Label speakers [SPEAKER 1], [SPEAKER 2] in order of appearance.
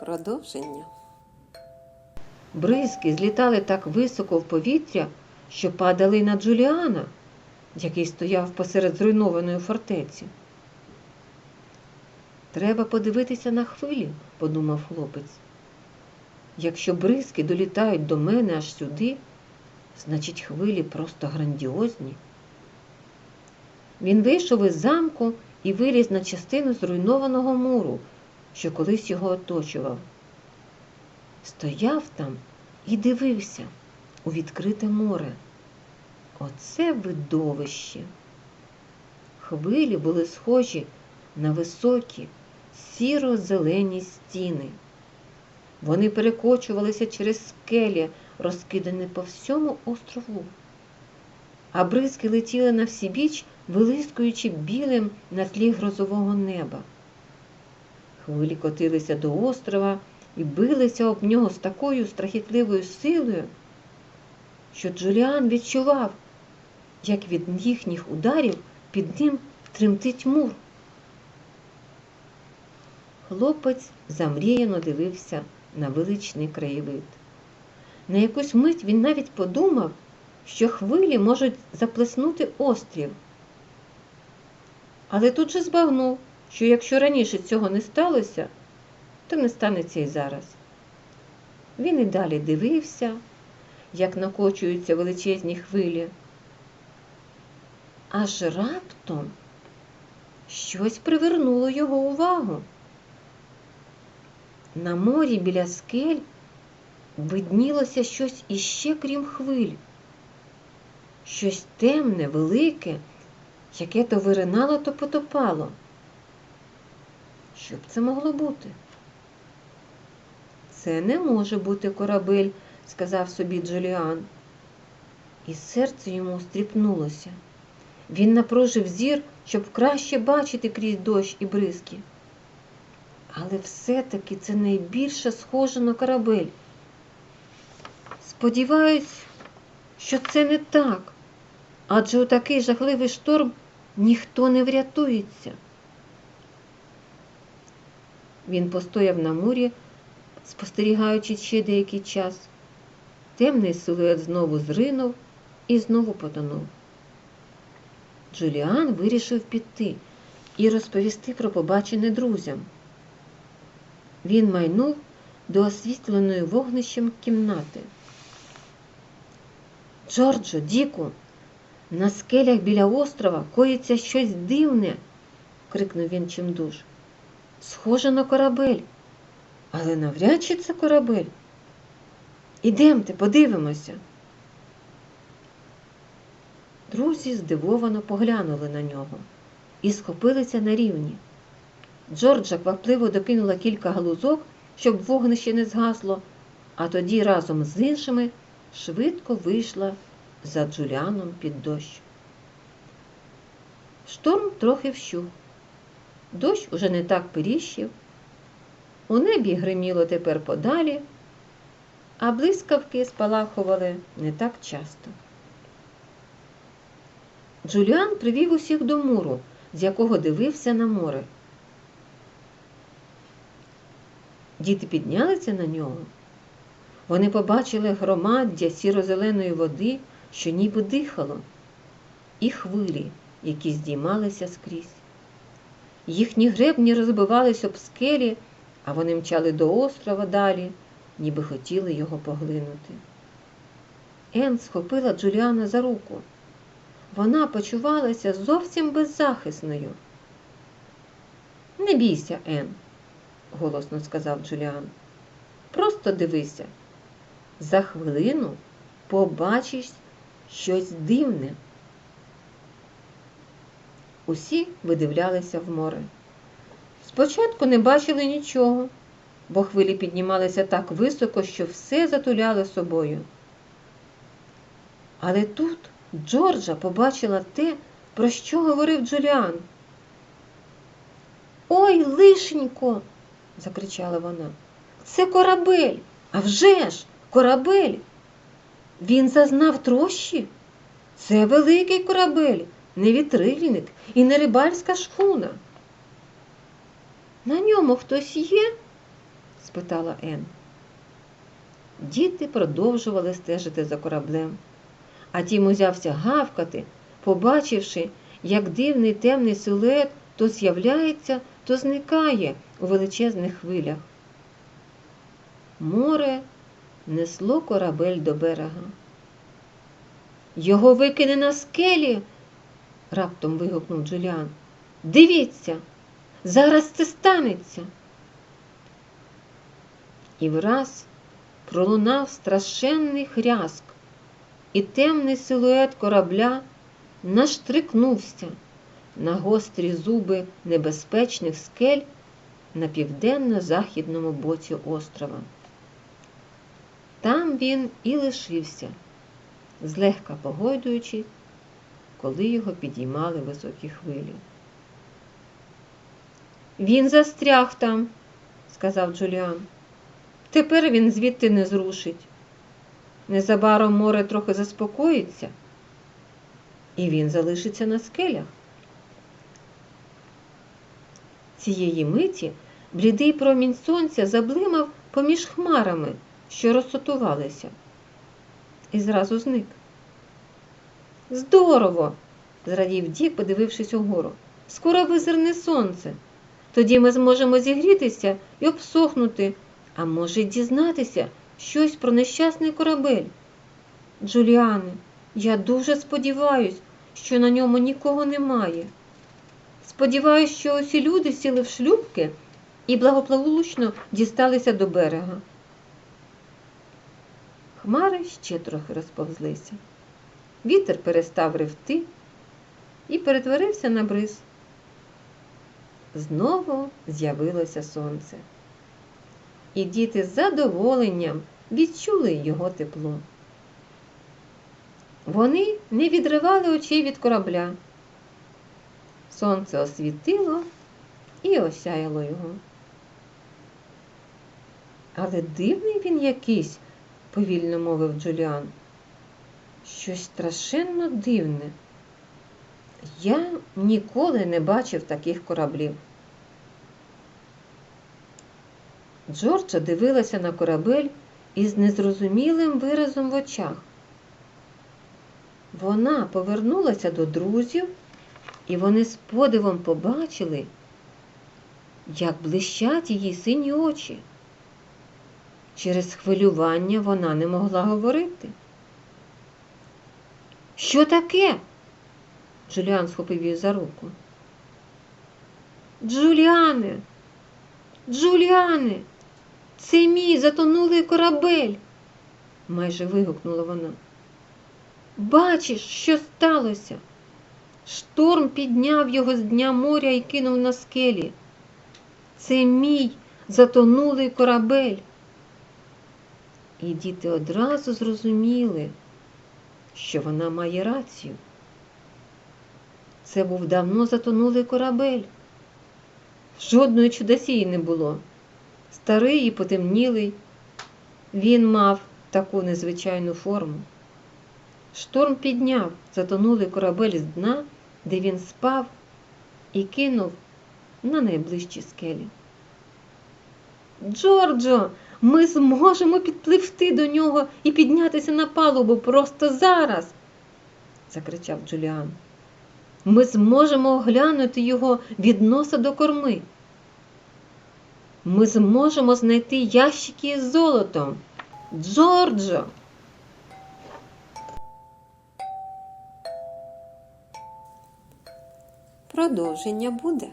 [SPEAKER 1] Продовження.
[SPEAKER 2] Бризки злітали так високо в повітря, що падали й на Джуліана, який стояв посеред зруйнованої фортеці. Треба подивитися на хвилі, подумав хлопець. Якщо бризки долітають до мене аж сюди, значить хвилі просто грандіозні. Він вийшов із замку і виліз на частину зруйнованого муру, що колись його оточував. Стояв там і дивився у відкрите море. Оце видовище. Хвилі були схожі на високі, сіро-зелені стіни. Вони перекочувалися через скелі, розкидані по всьому острову. А бризки летіли на всі біч, вилискуючи білим на тлі грозового неба. Хвилі котилися до острова і билися об нього з такою страхітливою силою, що Джуліан відчував, як від їхніх ударів під ним тремтить мур. Хлопець замріяно дивився на величний краєвид. На якусь мить він навіть подумав, що хвилі можуть заплеснути острів. Але тут же збагнув, що якщо раніше цього не сталося, то не станеться і зараз. Він і далі дивився, як накочуються величезні хвилі. Аж раптом щось привернуло його увагу. На морі біля скель виднілося щось іще крім хвиль, щось темне, велике, яке то виринало, то потопало. Що б це могло бути? Це не може бути корабель, сказав собі Джуліан. І серце йому стріпнулося. Він напружив зір, щоб краще бачити крізь дощ і бризки. Але все-таки це найбільше схоже на корабель. Сподіваюсь, що це не так, адже у такий жахливий шторм ніхто не врятується. Він постояв на мурі, спостерігаючи ще деякий час. Темний силует знову зринув і знову потонув. Джуліан вирішив піти і розповісти про побачене друзям. Він майнув до освітленої вогнищем кімнати. Джорджо, Діку, на скелях біля острова коїться щось дивне, крикнув він чимдуж. Схоже на корабель, але навряд чи це корабель. Ідемте, подивимося. Друзі здивовано поглянули на нього і схопилися на рівні. Джорджа квапливо докинула кілька галузок, щоб вогнище не згасло, а тоді разом з іншими швидко вийшла за Джуліаном під дощ. Шторм трохи вщух. Дощ уже не так періщив, у небі гриміло тепер подалі, а блискавки спалахували не так часто. Джуліан привів усіх до муру, з якого дивився на море. Діти піднялися на нього. Вони побачили громаддя сіро-зеленої води, що ніби дихало, і хвилі, які здіймалися скрізь. Їхні гребні розбивались об скелі, а вони мчали до острова далі, ніби хотіли його поглинути. Ен схопила Джуліана за руку. Вона почувалася зовсім беззахисною. Не бійся, Ен, голосно сказав Джуліан. Просто дивися. За хвилину побачиш щось дивне. Усі видивлялися в море. Спочатку не бачили нічого, бо хвилі піднімалися так високо, що все затуляли собою. Але тут Джорджа побачила те, про що говорив Джуліан. Ой, лишенько, закричала вона. Це корабель. А вже ж, корабель. Він зазнав трощі. Це великий корабель, не вітрильник і не рибальська шхуна. На ньому хтось є? спитала Ен. Діти продовжували стежити за кораблем, а тім узявся гавкати, побачивши, як дивний темний силует то з'являється, то зникає у величезних хвилях. Море несло корабель до берега. Його викине на скелі, раптом вигукнув Джуліан. Дивіться, зараз це станеться. І враз пролунав страшенний хряск, і темний силует корабля наштрикнувся на гострі зуби небезпечних скель на південно-західному боці острова. Там він і лишився, злегка погойдуючись, коли його підіймали високі хвилі. Він застряг там, сказав Джуліан. Тепер він звідти не зрушить. Незабаром море трохи заспокоїться, і він залишиться на скелях. Цієї миті блідий промінь сонця заблимав поміж хмарами, що розсотувалися, і зразу зник. Здорово! зрадів Дік, подивившись угору. Скоро визирне сонце. Тоді ми зможемо зігрітися і обсохнути, а може дізнатися щось про нещасний корабель. Джуліане, я дуже сподіваюсь, що на ньому нікого немає. Сподіваюсь, що усі люди сіли в шлюбки і благополучно дісталися до берега. Хмари ще трохи розповзлися. Вітер перестав ревти і перетворився на бриз. Знову з'явилося сонце, і діти з задоволенням відчули його тепло. Вони не відривали очей від корабля. Сонце освітило і осяяло його. Але дивний він якийсь, повільно мовив Джуліан. Щось страшенно дивне. Я ніколи не бачив таких кораблів. Джорджа дивилася на корабель із незрозумілим виразом в очах. Вона повернулася до друзів, і вони з подивом побачили, як блищать її сині очі. Через хвилювання вона не могла говорити. Що таке? Джуліан схопив її за руку. Джуліане, Джуліане, це мій затонулий корабель, майже вигукнула вона. Бачиш, що сталося? Шторм підняв його з дня моря і кинув на скелі. Це мій затонулий корабель. І діти одразу зрозуміли, що вона має рацію. Це був давно затонулий корабель. Жодної чудосії не було. Старий і потемнілий. Він мав таку незвичайну форму. Шторм підняв затонулий корабель з дна, де він спав, і кинув на найближчі скелі. Джорджо, ми зможемо підпливти до нього і піднятися на палубу просто зараз, закричав Джуліан. Ми зможемо оглянути його від носа до корми. Ми зможемо знайти ящики з золотом. Джорджо! Продовження буде.